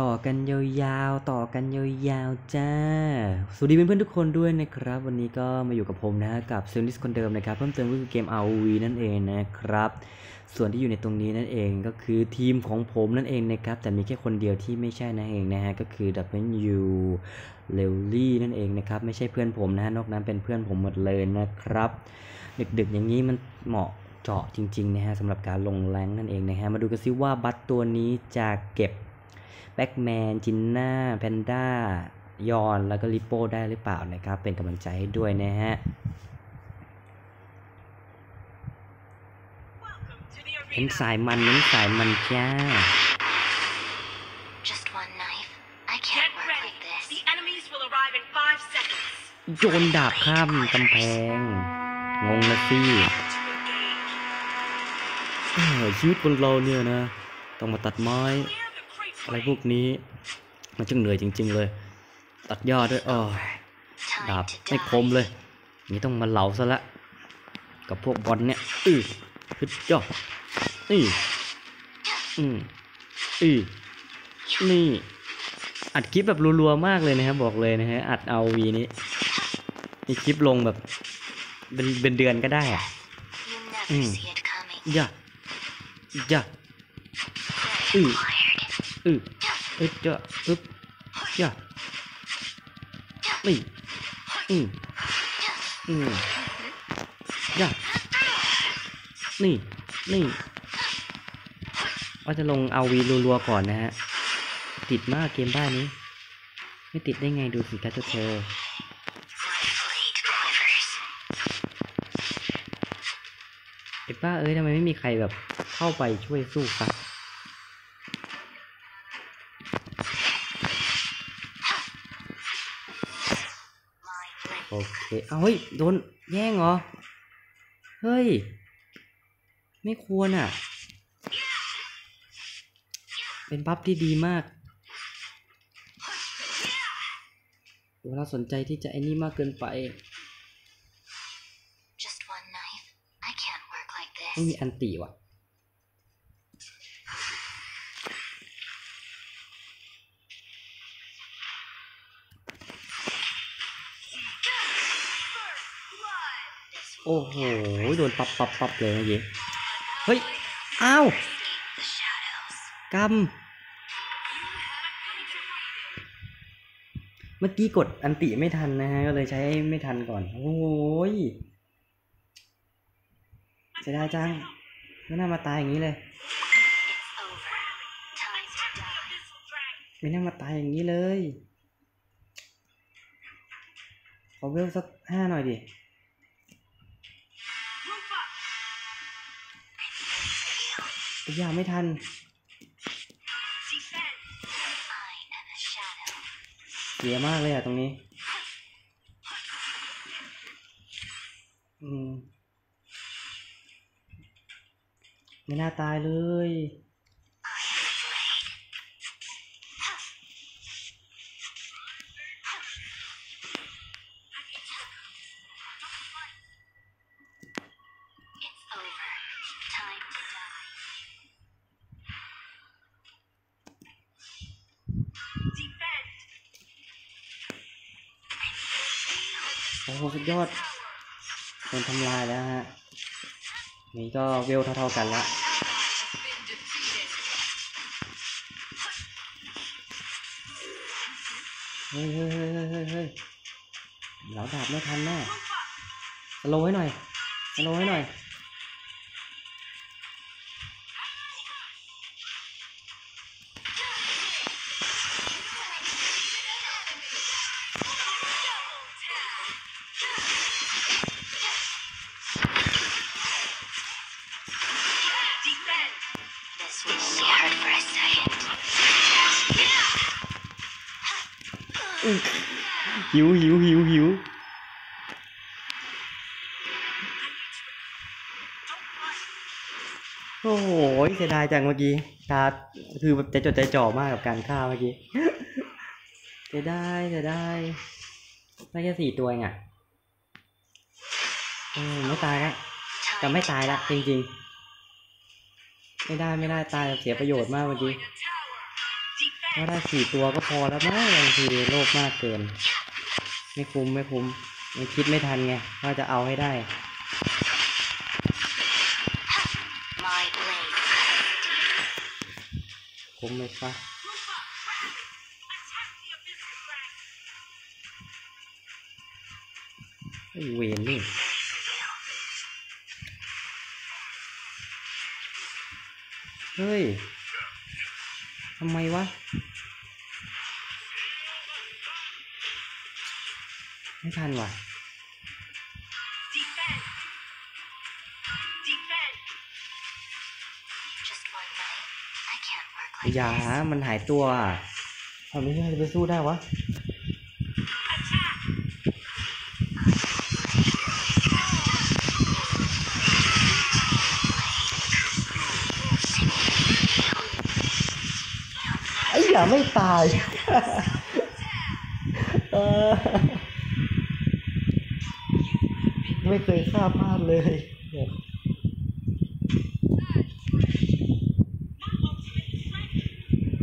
ต่อกันยาวๆ ต่อกันยาวๆ จ้า สวัสดีเพื่อนๆทุกคนด้วยนะครับ วันนี้ก็มาอยู่กับผมนะฮะกับเซลลิสคนเดิมนะครับ เพิ่มเติมก็คือเกม ROV นั่นเองนะครับ ส่วนที่อยู่ในตรงนี้นั่นเองก็คือทีมของผมนั่นเองนะครับ แต่มีแค่คนเดียวที่ไม่ใช่นั่นเองนะฮะ ก็คือ W เลลี่นั่นเองนะครับ ไม่ใช่เพื่อนผมนะฮะ นอกนั้นเป็นเพื่อนผมหมดเลยนะครับ ดึกๆอย่างนี้มันเหมาะเจาะจริงๆนะฮะสำหรับการลงแรงนั่นเองนะฮะมาดูกันซิว่าบัตตัวนี้จะเก็บ แบ็กแมนจินน่าแพนด้ายอนแล้วก็ลิโป้ได้หรือเปล่านะครับ เป็นกำลังใจให้ด้วยนะฮะเห็นสายมันเน้นสายมันจ้า Just one knife. I Get can't work ready. like this. The enemies will arrive in five seconds. โยนดาบข้ามกำแพง งงนะสิ To engage. เออชีวิตคนเราเนี่ยนะ ต้องมาตัดไม้ Clear the crates อะไร away. พวกนี้มันช่างเหนื่อยจริง ๆ เลย ตัดยอดด้วยอ้อดาบ Time to ไม่คม die. เลยนี่ต้องมาเหลาซะละ กับพวกบอลเนี่ยอือฮึดย่อนี่อืมอือนี่อัดคลิปแบบรัวๆมากเลยนะครับบอกเลยนะฮะอัดเอาวีนี้มีคลิปลงแบบเป็นเป็นเดือนก็ได้อะ You never Mm. see it coming. ย่าย่า Mm. Wired. อือเจ้าอึ๊บย่านี่อืมอืมย่านี่ นี่ว่าจะลงเอาวีรัวๆก่อนนะฮะ ติดมากเกมบ้านนี้ ไม่ติดได้ไงดูสิคะเจ้าเธอไอ้ป้าเอ้ยทำไมไม่มีใครแบบเข้าไปช่วยสู้ครับ เคเอาเฮ้ยโดนแย่งเหรอ เฮ้ย ไม่ควรอะ เป็นบัฟที่ดีมากเวลาสนใจที่จะไอ้นี่มากเกินไป Just one knife. I can't work like ไม่มี this. อันติว่ะ โอ้โห โดนปับปับปับเลยเมื่อกี้ เฮ้ย อ้าวกำเมื่อกี้กดอันติไม่ทันนะฮะ ก็เลยใช้ไม่ทันก่อน โอ้ยเสียดายจังไม่น่ามาตายอย่างนี้เลย ไม่น่ามาตายอย่างนี้เลย ขอเวลสักห้าหน่อยดิ ไอ้ยาไม่ทัน เสียมากเลยอะตรงนี้ อืม ไม่น่าตายเลย โอ้โหสุดยอดโดนทำลายแล้วฮะ นี่ก็เวลเท่าๆกันละเฮ้ยเฮ้ยเฮ้ยเฮ้ยเฮ้ยเหลาดาบไม่ทันแน่สโลว์ให้หน่อยสโลว์ให้หน่อย หิวหิวหิวหิวโอ้โหเสียดายจังเมื่อกี้ตาคือแบบใจจดใจจ่อมากกับการฆ่าเมื่อกี้เสียดายเสียดายได้แค่สี่ตัวเอง อะเออไม่ตายละแต่ Time ไม่ตายละจริงๆ ไม่ได้ไม่ได้ตายเสียประโยชน์มากเมื่อกี้ว่าได้สี่ตัวก็พอแล้วมั้งบางทีโลภมากเกิน ไม่คุ้มไม่คุ้มยังคิดไม่ทันไงว่าจะเอาให้ได้คุ้มไหมปะ Move up. Attack the abyssal crack. ไอ้เวนนี่ เฮ้ย ทำไมวะ ไม่ทันว่ะอย่า มันหายตัวทำไมเราไปสู้ได้วะ Attack. ไอย่าไม่ตายไม่เคยฆ่าพลาดเลย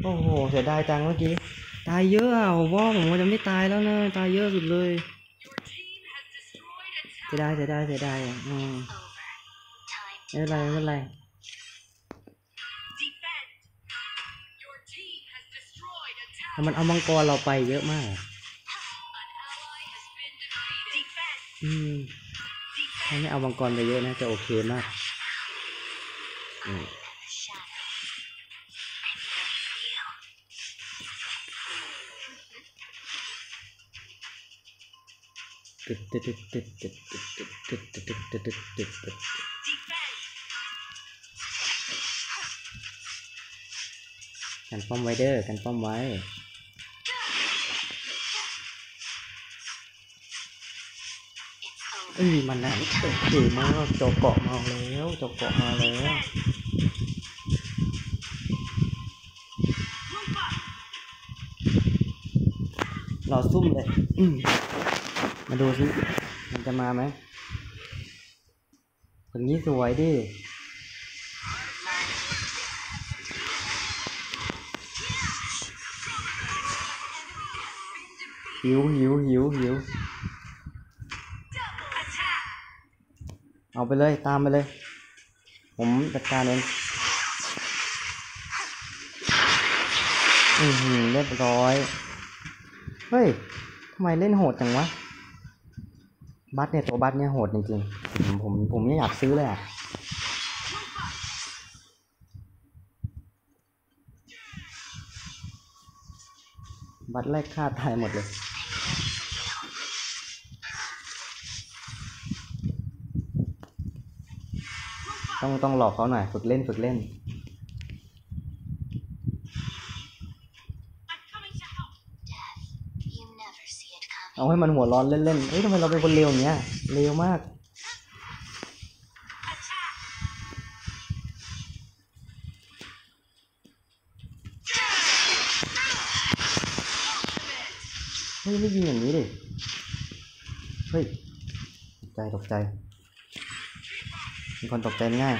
โอ้โหเสียดายจังเมื่อกี้ ตายเยอะอะผมว่าผมว่าจะไม่ตายแล้วนะตายเยอะสุดเลยเสียดายเสียดายเสียดายอะอืมไม่เป็นไรไม่เป็นไร แต่ tower. มันเอามังกรเราไปเยอะมาก An ally has been defeated. Defend. อืมถ้าไม่เอามังกรไปเยอะนะจะโอเคมากอืม the shadow. I'm ready for you. ตึ๊ดตึ๊ดตึ๊ดตึ๊ดตึ๊ดตึ๊ดตึ๊ดตึ๊ดตึ๊ดตึ๊ดตึ๊ดตึ๊ด Defend. กันป้อมไว้เด้อกันป้อมไว้ เอ้ยมันน่ะโอเคมากเจาะเกาะมาแล้วเจาะเกาะมาแล้วรอซุ่มเลยมมาดูสิมันจะมาไหมอย่างนี้สวยดิหิวหิวหิวหิว เอาไปเลยตามไปเลย ผมจัดการเองอือหือเรียบร้อย เฮ้ยทำไมเล่นโหดจังวะ บัตเนี่ยตัวบัตเนี่ยโหดจริงๆ ผมผมผมไม่อยากซื้อเลยอะบัตรแรกฆ่าตายหมดเลย ต้องต้องหลอกเขาหน่อยฝึกเล่นฝึกเล่น เอาให้มันหัวร้อนเล่นๆเฮ้ยทำไมเราเป็นคนเลวอย่างเงี้ยเลวมากเฮ้ยไม่ยิงอย่างนี้ดิ เฮ้ย ตกใจตกใจ เป็นคนตกใจง่าย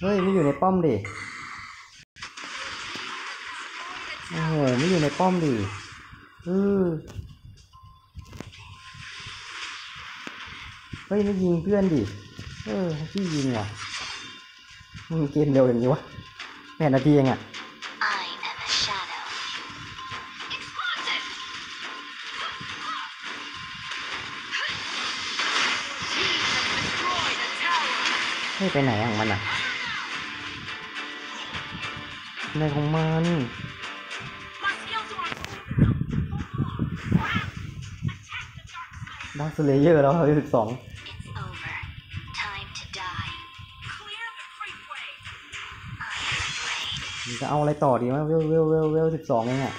เฮ้ยไม่อยู่ในป้อมดิโอ้โหไม่อยู่ในป้อมดิเออเฮ้ยไม่ยิงเพื่อนดิเออที่ยิงอะมึงเกมเร็วอย่างนี้วะแปดนาทีเองอะ เฮ้ไปไหนอะของมันอะอะไรของมันดักสเลเยอร์แล้วสิบสองจะเอาอะไรต่อดีวะเวลเวลเวลเวลสิบสองเองอะ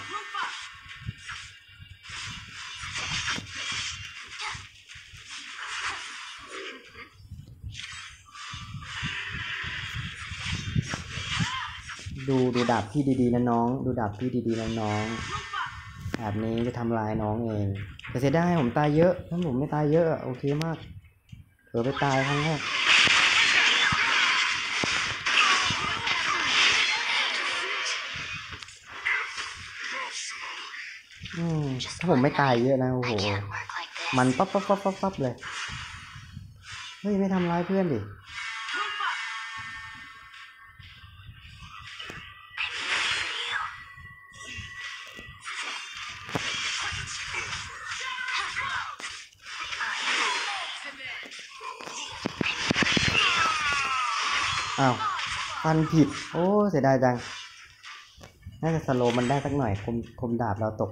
ดูดูดาบพี่ดีๆนะน้อง ดูดาบพี่ดีๆนะน้องแบบนี้จะทำลายน้องเองแต่เสียดายผมตายเยอะถ้าผมไม่ตายเยอะโอเคมากเผอไปตายครั้งแรกถ้าผมไม่ตายเยอะนะโอ้โห มันปั๊บปั๊บปั๊บปั๊บเลย เฮ้ย ไม่ทำร้ายเพื่อนดิ อ้าวฟันผิด โอ้เสียดายจัง น่าจะสโลมันได้สักหน่อยคมคมดาบเราตก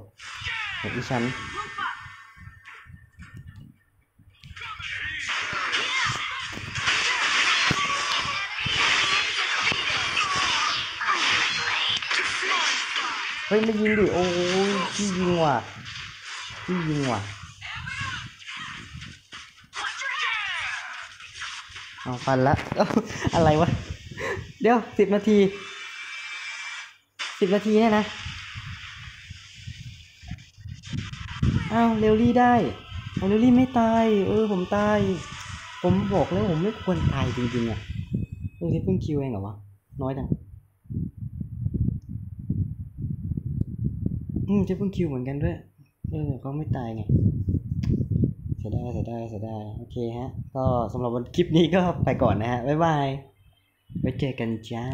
เหมือนที่ฉันเฮ้ยไม่ยิงดิ โอ้ยพี่ยิงว่ะพี่ยิงว่ะ เอาฟันละอะไรวะ เดี๋ยวสิบนาทีสิบนาทีเนี่ยนะ อ้าวเรลลี่ได้เอาเรลลี่ไม่ตาย เออ ผมตาย ผมบอกแล้วผมไม่ควรตายจริงๆอะเออที่เพิ่งคิวเองเหรอวะ น้อยจัง อืมจะเพิ่งคิวเหมือนกันด้วย เออเขาไม่ตายไง เสียดายเสียดายเสียดายโอเคฮะ ก็สำหรับวันคลิปนี้ก็ไปก่อนนะฮะ บ๊ายบายไว้เจอกันจ้า